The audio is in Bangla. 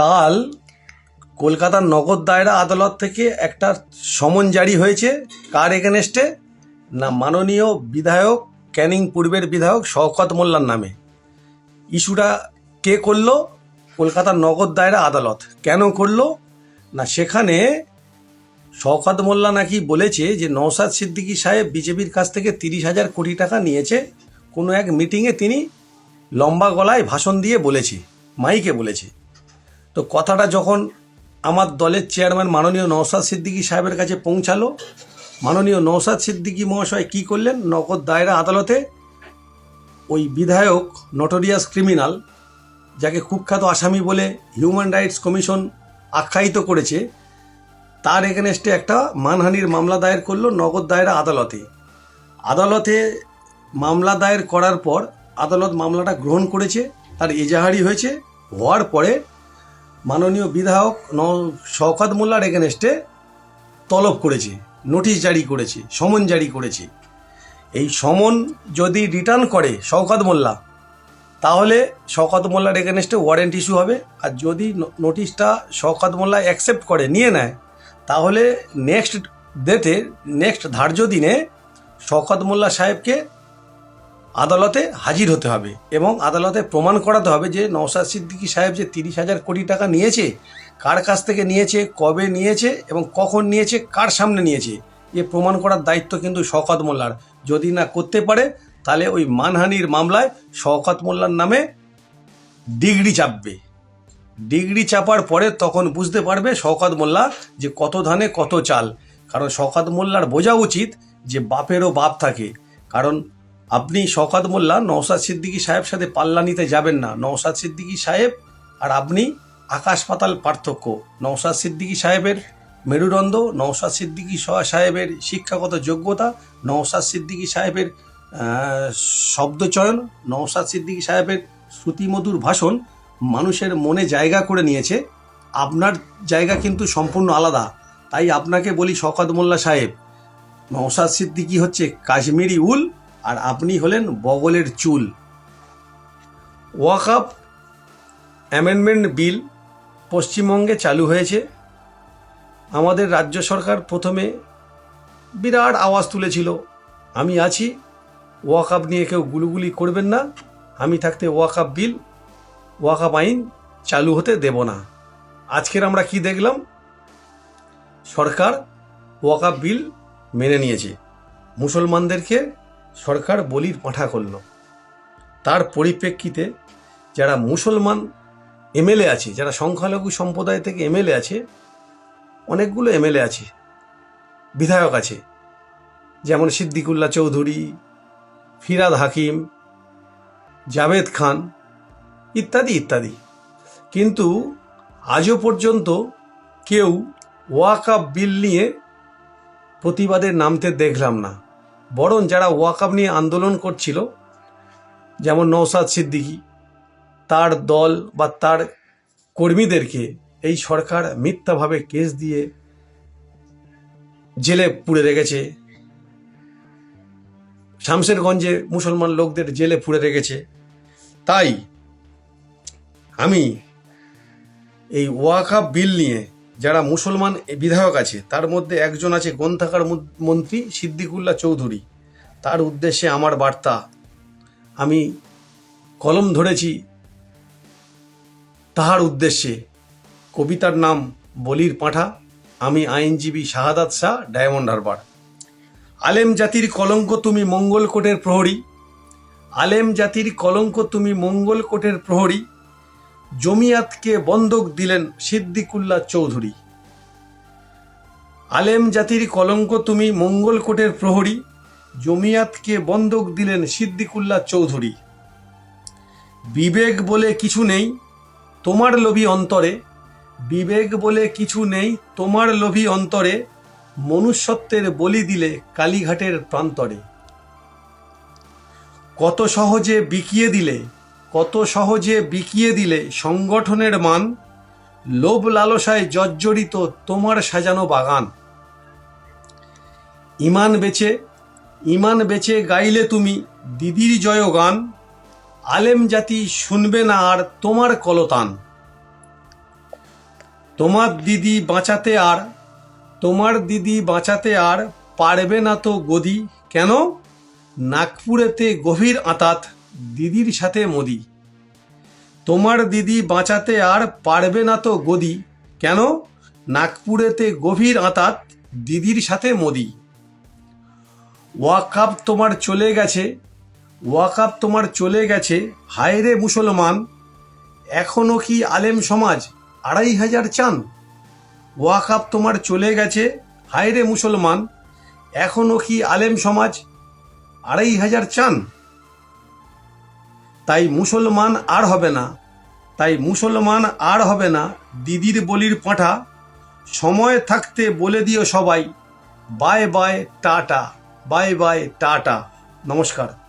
কাল কলকাতার নগদ দায়রা আদালত থেকে একটা সমন জারি হয়েছে, কার এগেনস্টে? না, মাননীয় বিধায়ক, ক্যানিং পূর্বের বিধায়ক শওকত মোল্লার নামে। ইস্যুটা কে করল? কলকাতার নগদ দায়রা আদালত। কেন করল? না, সেখানে শওকত মোল্লা নাকি বলেছে যে নওসাদ সিদ্দিকী সাহেব বিজেপির কাছ থেকে তিরিশ হাজার কোটি টাকা নিয়েছে। কোনো এক মিটিংয়ে তিনি লম্বা গলায় ভাষণ দিয়ে বলেছে, মাইকে বলেছে। তো কথাটা যখন আমার দলের চেয়ারম্যান মাননীয় নওসাদ সিদ্দিকী সাহেবের কাছে পৌঁছালো, মাননীয় নওসাদ সিদ্দিকী মহাশয় কী করলেন? নগদ দায়রা আদালতে ওই বিধায়ক নটোরিয়াস ক্রিমিনাল যাকে কুখ্যাত আসামি বলে হিউম্যান রাইটস কমিশন আখ্যায়িত করেছে, তার এগেনস্টে একটা মানহানির মামলা দায়ের করল নগদ দায়রা আদালতে। আদালতে মামলা দায়ের করার পর আদালত মামলাটা গ্রহণ করেছে, তার এজাহারি হয়েছে। হওয়ার পরে মাননীয় বিধায়ক ন শওকত মোল্লার এগেনস্টে তলব করেছে নোটিশ জারি করেছে, সমন জারি করেছে। এই সমন যদি রিটার্ন করে শওকত মোল্লা, তাহলে শওকত মোল্লার এগেনস্টে ওয়ারেন্ট ইস্যু হবে। আর যদি নোটিশটা শওকত মোল্লা অ্যাকসেপ্ট করে, নিয়ে নেয়, তাহলে নেক্সট ডেটে নেক্সট ধার্য দিনে শওকত মোল্লা সাহেবকে আদালতে হাজির হতে হবে এবং আদালতে প্রমাণ করাতে হবে যে নওসাদ সিদ্দিকি সাহেব যে তিরিশ হাজার কোটি টাকা নিয়েছে, কার কাছ থেকে নিয়েছে, কবে নিয়েছে এবং কখন নিয়েছে, কার সামনে নিয়েছে, এ প্রমাণ করার দায়িত্ব কিন্তু শওকত মোল্লার। যদি না করতে পারে, তাহলে ওই মানহানির মামলায় শওকত মোল্লার নামে ডিগ্রি চাপবে। ডিগ্রি চাপার পরে তখন বুঝতে পারবে শওকত মোল্লা যে কত ধানে কত চাল। কারণ শওকত মোল্লার বোঝা উচিত যে বাপেরও বাপ থাকে। কারণ আপনি শওকত মোল্লা নওসাদ সিদ্দিকী সাহেব সাথে পাল্লা নিতে যাবেন না। নওসাদ সিদ্দিকী সাহেব আর আপনি আকাশ পাতাল পার্থক্য। নওসাদ সিদ্দিকী সাহেবের মেরুদণ্ড নওসাদ সিদ্দিকী সাহেবের শিক্ষাগত যোগ্যতা নওসাদ সিদ্দিকী সাহেবের শব্দচয়ন নওসাদ সিদ্দিকী সাহেবের শ্রুতিমধুর ভাষণ মানুষের মনে জায়গা করে নিয়েছে। আপনার জায়গা কিন্তু সম্পূর্ণ আলাদা। তাই আপনাকে বলি শওকত মোল্লা সাহেব নওসাদ সিদ্দিকী হচ্ছে কাশ্মীরি উল আর আপনি হলেন বগলের চুল। ওয়াকআপ অ্যামেন্ডমেন্ট বিল পশ্চিমবঙ্গে চালু হয়েছে। আমাদের রাজ্য সরকার প্রথমে বিরাট আওয়াজ তুলেছিল, আমি আছি, ওয়াকআপ নিয়ে কেউ গুলুগুলি করবেন না, আমি থাকতে ওয়াকআপ বিল, ওয়াকআপ আইন চালু হতে দেব না। আজকের আমরা কি দেখলাম? সরকার ওয়াকআপ বিল মেনে নিয়েছে। মুসলমানদেরকে সরকার বলির পাঠা করল। তার পরিপ্রেক্ষিতে যারা মুসলমান এমএলএ আছে, যারা সংখ্যালঘু সম্প্রদায় থেকে এমএলএ আছে, অনেকগুলো এমএলএ আছে, বিধায়ক আছে, যেমন সিদ্দিকুল্লাহ চৌধুরী, ফিরাদ হাকিম, জাভেদ খান, ইত্যাদি ইত্যাদি। কিন্তু আজও পর্যন্ত কেউ ওয়াকআপ বিল নিয়ে প্রতিবাদে নামতে দেখলাম না। বরং যারা ওয়াকআপ নিয়ে আন্দোলন করছিল, যেমন নৌসাদ সিদ্দিকী, তার দল বা তার কর্মীদেরকে এই সরকার মিথ্যাভাবে কেস দিয়ে জেলে পুড়ে রেখেছে। শামশেরগঞ্জে মুসলমান লোকদের জেলে পুড়ে রেখেছে। তাই আমি এই ওয়াকাপ বিল নিয়ে যারা মুসলমান বিধায়ক আছে, তার মধ্যে একজন আছে গ্রন্থাগার মন্ত্রী সিদ্দিকুল্লাহ চৌধুরী। তার উদ্দেশ্যে আমার বার্তা, আমি কলম ধরেছি তাহার উদ্দেশ্যে। কবিতার নাম বলির পাঁঠা, আমি আইনজীবী শাহাদাত শাহ, ডায়মন্ড হারবার। আলেম জাতির কলঙ্ক তুমি মঙ্গল কোটের প্রহরী। আলেম জাতির কলঙ্ক তুমি মঙ্গল কোটের প্রহরী। জমিয়াতকে বন্ধক দিলেন সিদ্দিকুল্লা চৌধুরী। আলেম জাতির কলঙ্ক তুমি মঙ্গল কোটের প্রহরী, জমিয়াতকে বন্ধক দিলেন সিদ্দিকুল্লা চৌধুরী। বিবেক বলে কিছু নেই তোমার লোভী অন্তরে, বিবেক বলে কিছু নেই তোমার লোভী অন্তরে, মনুষ্যত্বের বলি দিলে কালীঘাটের প্রান্তরে। কত সহজে বিকিয়ে দিলে কত সহজে বিকিয়ে দিলে সংগঠনের মান? লোভ লালসায় জর্জরিত তোমার সাজানো বাগান। ইমান বেচে ইমান বেচে গাইলে তুমি দিদির জয় গান আলেম জাতি শুনবে না আর তোমার কলতান। তোমার দিদি বাঁচাতে আর, তোমার দিদি বাঁচাতে আর পারবে না তো গদি। কেন? নাগপুরেতে গভীর আঁতাত। দিদির সাথে মোদি। তোমার দিদি বাঁচাতে আর পারবে না তো গদি। কেন? নাগপুরেতে গভীর আঁতাত দিদির সাথে মোদি। ওয়াকাপ তোমার চলে গেছে। ওয়াকাপ তোমার চলে গেছে। হায়রে মুসলমান, এখনও কি আলেম সমাজ আড়াই হাজার চান ওয়াকাপ তোমার চলে গেছে। হায়রে মুসলমান, এখনও কি আলেম সমাজ আড়াই হাজার চান তাই মুসলমান আর হবে না। তাই মুসলমান আর হবে না। দিদির বলির পাঁঠা, সময় থাকতে বলে দিও সবাই। Bye bye tata, bye bye tata. নমস্কার।